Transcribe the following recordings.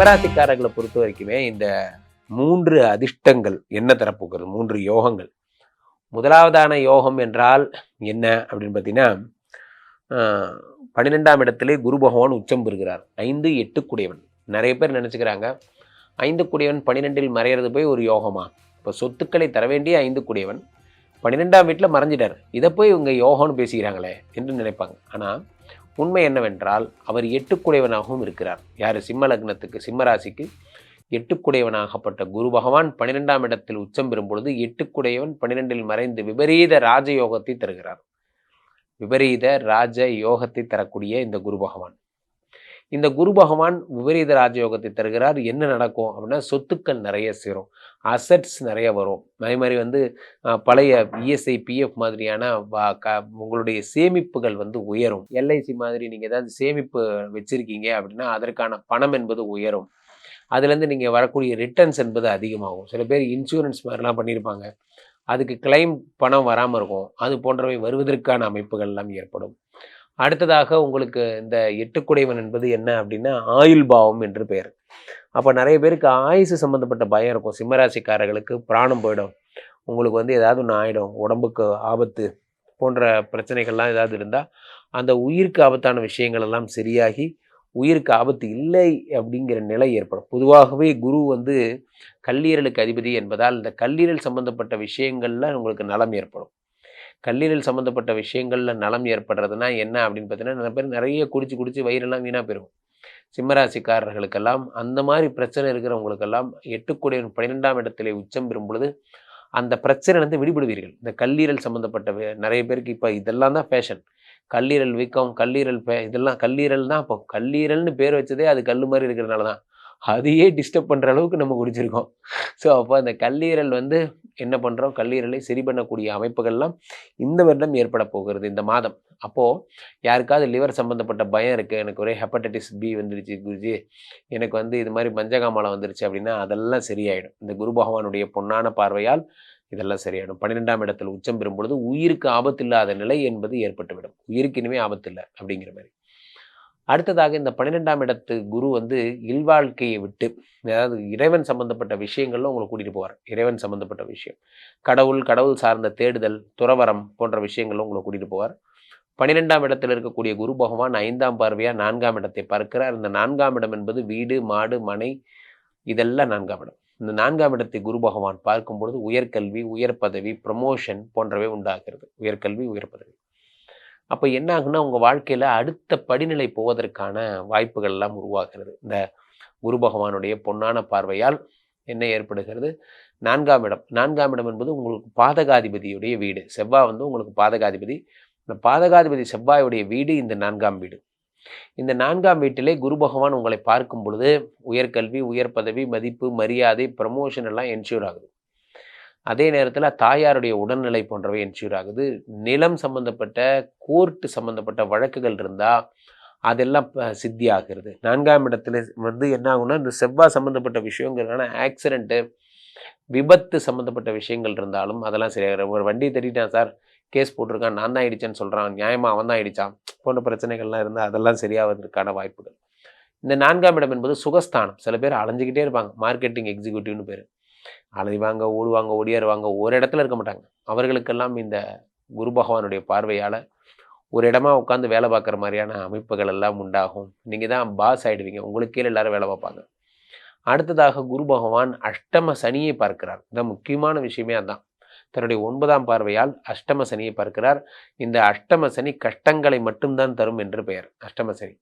சிம்மராசிக்காரர்களை பொறுத்த வரைக்குமே இந்த மூன்று அதிர்ஷ்டங்கள் என்ன தரப்போகிறது மூன்று யோகங்கள். முதலாவதான யோகம் என்றால் என்ன அப்படின்னு பார்த்தீங்கன்னா பன்னிரெண்டாம் இடத்திலே குரு பகவான் உச்சம் பெறுகிறார். ஐந்து எட்டு குடையவன். நிறைய பேர் நினச்சிக்கிறாங்க ஐந்து குடையவன் பன்னிரெண்டில் மறையிறது போய் ஒரு யோகமா? இப்போ சொத்துக்களை தர வேண்டிய ஐந்து குடையவன் பன்னிரெண்டாம் வீட்டில் மறைஞ்சிட்டார். இதை போய் இவங்க யோகம்னு பேசிக்கிறாங்களே என்று நினைப்பாங்க. ஆனால் உண்மை என்னவென்றால் அவர் எட்டுக்குடையவனாகவும் இருக்கிறார். யார்? சிம்ம லக்னத்துக்கு சிம்ம ராசிக்கு எட்டுக்குடையவனாகப்பட்ட குரு பகவான் பன்னிரெண்டாம் இடத்தில் உச்சம் பெறும் பொழுது எட்டுக்குடையவன் பன்னிரெண்டில் மறைந்து விபரீத ராஜயோகத்தை தருகிறார். விபரீத ராஜ யோகத்தை தரக்கூடிய இந்த குரு பகவான். இந்த குரு பகவான் விபரீத ராஜயோகத்தை தருகிறார். என்ன நடக்கும் அப்படின்னா சொத்துக்கள் நிறைய சேரும். அசட்ஸ் நிறைய வரும். அதே மாதிரி வந்து பழைய இஎஸ்ஐ பிஎஃப் மாதிரியான க- உங்களுடைய சேமிப்புகள் வந்து உயரும். எல்ஐசி மாதிரி நீங்கள் ஏதாவது சேமிப்பு வச்சுருக்கீங்க அப்படின்னா அதற்கான பணம் என்பது உயரும். அதுலேருந்து நீங்கள் வரக்கூடிய ரிட்டர்ன்ஸ் என்பது அதிகமாகும். சில பேர் இன்சூரன்ஸ் மாதிரிலாம் பண்ணியிருப்பாங்க. அதுக்கு கிளைம் பணம் வராமல் இருக்கும். அது போன்றவை வருவதற்கான அமைப்புகள் எல்லாம் ஏற்படும். அடுத்ததாக உங்களுக்கு இந்த எட்டுக்குடைவன் என்பது என்ன அப்படின்னா ஆயுள் பாவம் என்று பெயர். அப்போ நிறைய பேருக்கு ஆயுசு சம்மந்தப்பட்ட பயம் இருக்கும். சிம்மராசிக்காரர்களுக்கு பிராணம் போயிடும். உங்களுக்கு வந்து ஏதாவது ஒன்று ஆகிடும் உடம்புக்கு ஆபத்து போன்ற பிரச்சனைகள்லாம் ஏதாவது இருந்தால் அந்த உயிருக்கு ஆபத்தான விஷயங்கள் எல்லாம் சரியாகி உயிருக்கு ஆபத்து இல்லை அப்படிங்கிற நிலை ஏற்படும். பொதுவாகவே குரு வந்து கல்லீரலுக்கு அதிபதி என்பதால் இந்த கல்லீரல் சம்பந்தப்பட்ட விஷயங்கள்ல உங்களுக்கு நலம் ஏற்படும். கல்லீரல் சம்மந்தப்பட்ட விஷயங்களில் நலம் ஏற்படுறதுனா என்ன அப்படின்னு பார்த்தீங்கன்னா நிறைய பேர் நிறைய குடிச்சு குடிச்சு வயிறெல்லாம் வீணாக போயிடும் சிம்மராசிக்காரர்களுக்கெல்லாம் அந்த மாதிரி பிரச்சனை இருக்கிறவங்களுக்கெல்லாம் எட்டுக்குடையவன் பன்னிரெண்டாம் இடத்திலே உச்சம் பெறும் பொழுது அந்த பிரச்சனையிலேருந்து விடுபடுவீர்கள். இந்த கல்லீரல் சம்மந்தப்பட்ட நிறைய பேருக்கு இப்போ இதெல்லாம் தான் ஃபேஷன் கல்லீரல் வீக்கம் கல்லீரல் பே இதெல்லாம் கல்லீரல் தான் இப்போ கல்லீரல்னு பேர் வச்சதே அது கல் மாதிரி இருக்கிறனால தான். அதையே டிஸ்டர்ப் பண்ணுற அளவுக்கு நம்ம குடிச்சிருக்கோம். ஸோ அப்போ அந்த கல்லீரல் வந்து என்ன பண்ணுறோம் கல்லீரலை சரி பண்ணக்கூடிய அமைப்புகள்லாம் இந்த வருடம் ஏற்பட போகிறது இந்த மாதம். அப்போது யாருக்காவது லிவர் சம்மந்தப்பட்ட பயம் இருக்குது எனக்கு ஒரே ஹெப்படைட்டிஸ் பி வந்துருச்சு குருஜி. எனக்கு வந்து இது மாதிரி மஞ்சகாமலம் வந்துருச்சு அப்படின்னா அதெல்லாம் சரியாயிடும். இந்த குரு பகவானுடைய பொன்னான பார்வையால் இதெல்லாம் சரியாயிடும். பன்னிரெண்டாம் இடத்தில் உச்சம் பெறும் பொழுது உயிருக்கு ஆபத்தில்லாத நிலை என்பது ஏற்பட்டுவிடும். உயிருக்கு இனிமே ஆபத்தில்லை அப்படிங்கிற மாதிரி. அடுத்ததாக இந்த பன்னிரெண்டாம் இடத்து குரு வந்து இல்வாழ்க்கையை விட்டு அதாவது இறைவன் சம்பந்தப்பட்ட விஷயங்கள்ல உங்களை கூட்டிகிட்டு போவார். இறைவன் சம்பந்தப்பட்ட விஷயம். கடவுள் கடவுள் சார்ந்த தேடுதல் துறவரம் போன்ற விஷயங்களும் உங்களை கூட்டிகிட்டு போவார். பன்னிரெண்டாம் இடத்தில் இருக்கக்கூடிய குரு பகவான் ஐந்தாம் பார்வையாக நான்காம் இடத்தை பார்க்கிறார். இந்த நான்காம் இடம் என்பது வீடு மாடு மனை இதெல்லாம் நான்காம் இடம். இந்த நான்காம் இடத்தை குரு பகவான் பார்க்கும் பொழுது உயர்கல்வி உயர் பதவி ப்ரமோஷன் போன்றவை உண்டாகிறது. உயர்கல்வி உயர் பதவி அப்போ என்ன ஆகுன்னா உங்கள் வாழ்க்கையில் அடுத்த படிநிலை போவதற்கான வாய்ப்புகள் எல்லாம் உருவாகிறது. இந்த குரு பகவானுடைய பொன்னான பார்வையால் என்ன ஏற்படுகிறது. நான்காம் இடம். நான்காம் இடம் என்பது உங்களுக்கு பாதகாதிபதியுடைய வீடு. செவ்வாய் வந்து உங்களுக்கு பாதகாதிபதி. இந்த பாதகாதிபதி செவ்வாயுடைய வீடு இந்த நான்காம் வீடு. இந்த நான்காம் வீட்டிலே குரு பகவான் உங்களை பார்க்கும் பொழுது உயர்கல்வி உயர் பதவி மதிப்பு மரியாதை ப்ரமோஷன் எல்லாம் என்ஷூர் ஆகுது. அதே நேரத்தில் தாயாருடைய உடல்நிலை போன்றவை என்ஷூர் ஆகுது. நிலம் சம்பந்தப்பட்ட கோர்ட்டு சம்பந்தப்பட்ட வழக்குகள் இருந்தால் அதெல்லாம் ப- சித்தி ஆகிறது நான்காம் இடத்துல வந்து என்ன ஆகும்னா இந்த செவ்வாய் சம்மந்தப்பட்ட விஷயங்கிறதுனால ஆக்சிடென்ட்டு விபத்து சம்மந்தப்பட்ட விஷயங்கள் இருந்தாலும் அதெல்லாம் சரியாகிற ஒரு வண்டி தட்டிட்டான் சார் கேஸ் போட்டிருக்கான் நான் தான் இடிச்சேன்னு சொல்கிறான் நியாயமாக அவன் தான் இடித்தான் போன்ற பிரச்சனைகள்லாம் இருந்தால் அதெல்லாம் சரியாவதற்கான வாய்ப்புகள். இந்த நான்காம் இடம் என்பது சுகஸ்தானம். சில பேர் அலைஞ்சிக்கிட்டே இருப்பாங்க. மார்க்கெட்டிங் எக்ஸிக்யூட்டிவ்னு பேர். அலைவாங்க ஓடுவாங்க ஓடியாருவாங்க ஒரு இடத்துல இருக்க மாட்டாங்க. அவர்களுக்கெல்லாம் இந்த குரு பகவானுடைய பார்வையால் ஒரு இடமா உட்காந்து வேலை பார்க்குற மாதிரியான அமைப்புகள் எல்லாம் உண்டாகும். நீங்கள் தான் பாஸ் ஆகிடுவீங்க உங்களுக்கு கீழே எல்லாரும் வேலை பார்ப்பாங்க. அடுத்ததாக குரு பகவான் அஷ்டம சனியை பார்க்கிறார். இந்த முக்கியமான விஷயமே அதுதான் தன்னுடைய ஒன்பதாம் பார்வையால் அஷ்டம சனியை பார்க்கிறார். இந்த அஷ்டம சனி கஷ்டங்களை மட்டும்தான் தரும் என்று பெயர். அஷ்டம சனி.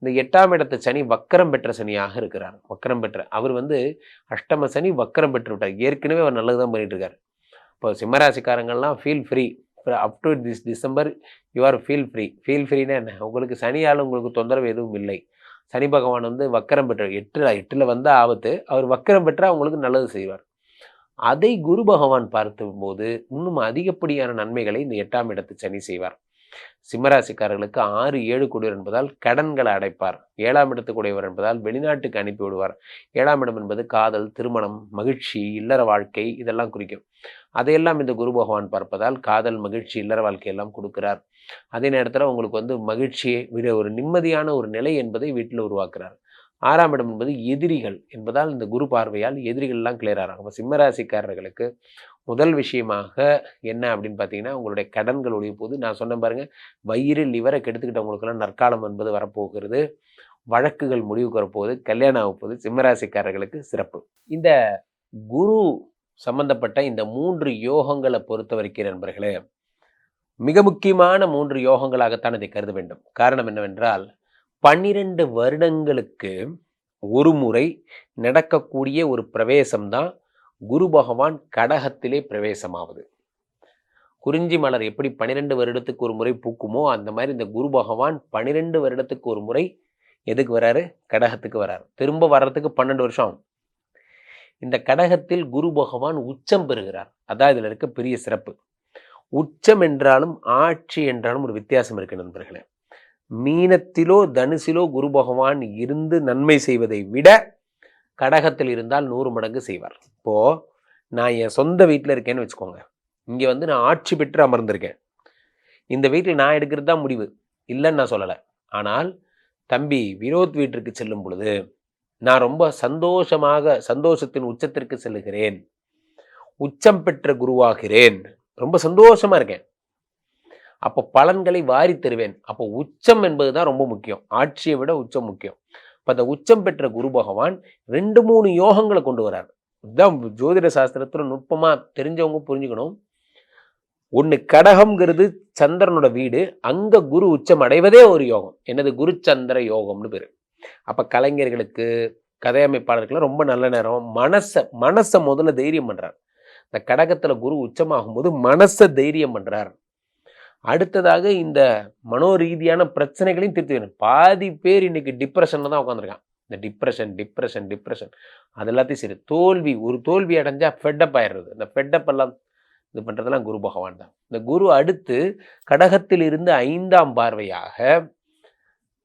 இந்த எட்டாம் இடத்து சனி வக்கரம் பெற்ற சனியாக இருக்கிறார். வக்கரம் பெற்ற அவர் வந்து அஷ்டம சனி வக்கரம் பெற்று விட்டார். ஏற்கனவே அவர் நல்லது தான் பண்ணிட்டு இருக்கார் இப்போ சிம்மராசிக்காரங்கள்லாம் feel free up to this December you are feel free feel ஃப்ரீனா என்ன? உங்களுக்கு சனியால் உங்களுக்கு தொந்தரவு எதுவும் இல்லை. சனி பகவான் வந்து வக்கரம் பெற்ற எட்டில் எட்டில் வந்தால் ஆபத்து அவர் வக்கரம் பெற்றால் அவங்களுக்கு நல்லது செய்வார். அதை குரு பகவான் பார்த்தும்போது இன்னும் அதிகப்படியான நன்மைகளை இந்த எட்டாம் இடத்து சனி செய்வார். சிம்மராசிக்காரர்களுக்கு ஆறு ஏழு கூடியவர் என்பதால் கடன்களை அடைப்பார். ஏழாம் இடத்துக்குடையவர் என்பதால் வெளிநாட்டுக்கு அனுப்பி விடுவார். ஏழாம் இடம் என்பது காதல் திருமணம் மகிழ்ச்சி இல்லற வாழ்க்கை இதெல்லாம் குறிக்கும். அதையெல்லாம் இந்த குரு பகவான் பார்ப்பதால் காதல் மகிழ்ச்சி இல்லற வாழ்க்கையெல்லாம் கொடுக்கிறார். அதே நேரத்தில் உங்களுக்கு வந்து மகிழ்ச்சியை விட ஒரு நிம்மதியான ஒரு நிலை என்பதை வீட்டில் உருவாக்குறார். ஆறாம் இடம் என்பது எதிரிகள் என்பதால் இந்த குரு பார்வையால் எதிரிகள்லாம் கிளியர் ஆகிறாங்க அப்போ சிம்மராசிக்காரர்களுக்கு முதல் விஷயமாக என்ன அப்படின்னு பார்த்தீங்கன்னா உங்களுடைய கடன்களுடைய போது நான் சொன்ன பாருங்கள் வயிறு லிவரை கெடுத்துக்கிட்டவங்களுக்கெல்லாம் நற்காலம் என்பது வரப்போகிறது. வழக்குகள் முடிவுக்கு வரப்போகுது. கல்யாணம் ஆக சிம்மராசிக்காரர்களுக்கு சிறப்பு. இந்த குரு சம்பந்தப்பட்ட இந்த மூன்று யோகங்களை பொறுத்த வரைக்கும் நண்பர்களே மிக முக்கியமான மூன்று யோகங்களாகத்தான் இதை கருத வேண்டும். காரணம் என்னவென்றால் பன்னிரண்டு வருடங்களுக்கு ஒரு முறை நடக்கக்கூடிய ஒரு பிரவேசம்தான் குரு பகவான் கடகத்திலே பிரவேசமாவது. குறிஞ்சி மலர் எப்படி பன்னிரெண்டு வருடத்துக்கு ஒரு முறை பூக்குமோ அந்த மாதிரி இந்த குரு பகவான் பன்னிரெண்டு வருடத்துக்கு ஒரு முறை எதுக்கு வராரு? கடகத்துக்கு வராரு. திரும்ப வர்றதுக்கு பன்னெண்டு வருஷம் ஆகும். இந்த கடகத்தில் குரு பகவான் உச்சம் பெறுகிறார். அதான் இதில் இருக்க பெரிய சிறப்பு. உச்சம் என்றாலும் ஆட்சி என்றாலும் ஒரு வித்தியாசம் இருக்கு நண்பர்களே. மீனத்திலோ தனுசிலோ குரு பகவான் இருந்து நன்மை செய்வதை விட கடகத்தில் இருந்தால் நூறு மடங்கு செய்வார். இப்போது நான் என் சொந்த வீட்டில் இருக்கேன்னு வச்சுக்கோங்க. இங்கே வந்து நான் ஆட்சி பெற்று அமர்ந்திருக்கேன். இந்த வீட்டில் நான் எடுக்கிறது தான் முடிவு. இல்லைன்னு நான் சொல்லலை. ஆனால் தம்பி வினோத் வீட்டிற்கு செல்லும் பொழுது நான் ரொம்ப சந்தோஷமாக சந்தோஷத்தின் உச்சத்திற்கு செல்லுகிறேன். உச்சம் பெற்ற குருவாகிறேன். ரொம்ப சந்தோஷமாக இருக்கேன். அப்போ பலன்களை வாரி தருவேன். அப்போ உச்சம் என்பது தான் ரொம்ப முக்கியம். ஆட்சியை விட உச்சம் முக்கியம். இப்போ அந்த உச்சம் பெற்ற குரு பகவான் ரெண்டு மூணு யோகங்களை கொண்டு வரார் இதுதான் ஜோதிட சாஸ்திரத்தில் நுட்பமாக தெரிஞ்சவங்க புரிஞ்சுக்கணும். ஒன்று கடகம்ங்கிறது சந்திரனோட வீடு. அங்கே குரு உச்சம் அடைவதே ஒரு யோகம். என்னது? குரு சந்திர யோகம்னு பேர். அப்போ கலைஞர்களுக்கு கதையமைப்பாளர்களுக்கு ரொம்ப நல்ல நேரம். மனசை மனசை முதல்ல தைரியம் பண்ணுறார் இந்த கடகத்தில் குரு உச்சமாகும்போது மனசை தைரியம் பண்ணுறார் அடுத்ததாக இந்த மனோரீதியான பிரச்சனைகளையும் தீர்த்து வேணும் பாதி பேர் இன்னைக்கு டிப்ரெஷனில் தான் உட்காந்துருக்கான் இந்த டிப்ரெஷன் டிப்ரெஷன் டிப்ரெஷன் அது எல்லாத்தையும் சரி. தோல்வி ஒரு தோல்வி அடைஞ்சால் ஃபெட்டப் ஆயிடுறது. இந்த ஃபெட்டப் எல்லாம் இது பண்ணுறதெல்லாம் குரு பகவான் தான். இந்த குரு அடுத்து கடகத்தில் இருந்து ஐந்தாம் பார்வையாக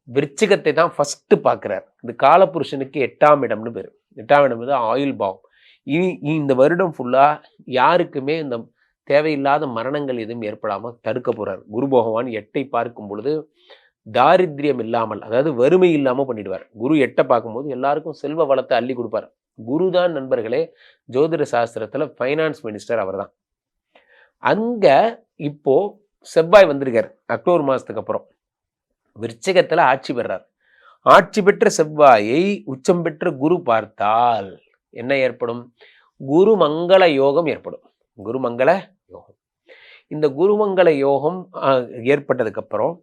விருச்சிகத்தை தான் ஃபஸ்ட்டு பார்க்குறார். இந்த காலபுருஷனுக்கு எட்டாம் இடம்னு பேர். எட்டாம் இடம் வந்து ஆயுள் பாவம். இனி இந்த வருடம் ஃபுல்லாக யாருக்குமே இந்த தேவையில்லாத மரணங்கள் எதுவும் ஏற்படாமல் தடுக்க போகிறார் குரு பகவான் எட்டை பார்க்கும் பொழுது தாரித்யம் இல்லாமல் அதாவது வறுமை இல்லாமல் பண்ணிடுவார். குரு எட்டை பார்க்கும்போது எல்லாருக்கும் செல்வ வளத்தை அள்ளி கொடுப்பார். குரு தான் நண்பர்களே ஜோதிட சாஸ்திரத்தில் ஃபைனான்ஸ் மினிஸ்டர் அவர் தான் அங்கே இப்போது செவ்வாய் வந்திருக்கார் அக்டோபர் மாதத்துக்கு அப்புறம். விருச்சகத்தில் ஆட்சி பெறார். ஆட்சி பெற்ற செவ்வாயை உச்சம் பெற்ற குரு பார்த்தால் என்ன ஏற்படும்? குரு மங்கள யோகம் ஏற்படும். குருமங்கள யோகம். இந்த குருமங்கள யோகம் ஏற்பட்டதுக்கப்புறம்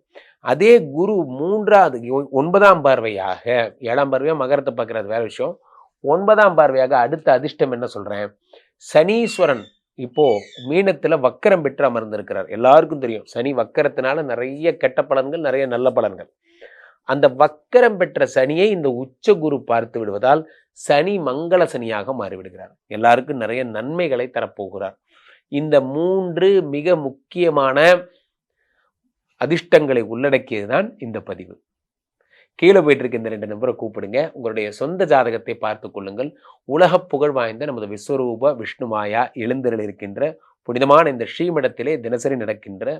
அதே குரு மூன்றாவது ஒன்பதாம் பார்வையாக ஏழாம் பார்வையாக மகரத்தை பார்க்குறது வேற விஷயம். ஒன்பதாம் பார்வையாக அடுத்த அதிர்ஷ்டம் என்ன சொல்கிறேன் சனீஸ்வரன் இப்போ மீனத்துல வக்கரம் பெற்று அமர்ந்திருக்கிறார். எல்லாருக்கும் தெரியும் சனி வக்கரத்தினால நிறைய கெட்ட பலன்கள் நிறைய நல்ல பலன்கள். அந்த வக்கரம் பெற்ற சனியை இந்த உச்ச குரு பார்த்து விடுவதால் சனி மங்கள சனியாக மாறிவிடுகிறார். எல்லாருக்கும் நிறைய நன்மைகளை தரப்போகிறார். இந்த மூன்று மிக முக்கியமான அதிர்ஷ்டங்களை உள்ளடக்கியது தான் இந்த பதிவு. கீழே போயிட்டு இருக்க இந்த ரெண்டு நம்பரை கூப்பிடுங்க. உங்களுடைய சொந்த ஜாதகத்தை பார்த்து கொள்ளுங்கள். உலக புகழ் வாய்ந்த நமது விஸ்வரூப விஷ்ணுமாயா எழுந்தரில் இருக்கின்ற புனிதமான இந்த ஸ்ரீமடத்திலே தினசரி நடக்கின்ற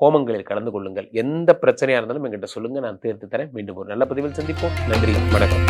ஹோமங்களில் கலந்து கொள்ளுங்கள். எந்த பிரச்சனையாக இருந்தாலும் எங்கிட்ட சொல்லுங்கள் நான் தீர்த்து தரேன். மீண்டும் ஒரு நல்ல பதிவில் சந்திப்போம். நன்றி. வணக்கம்.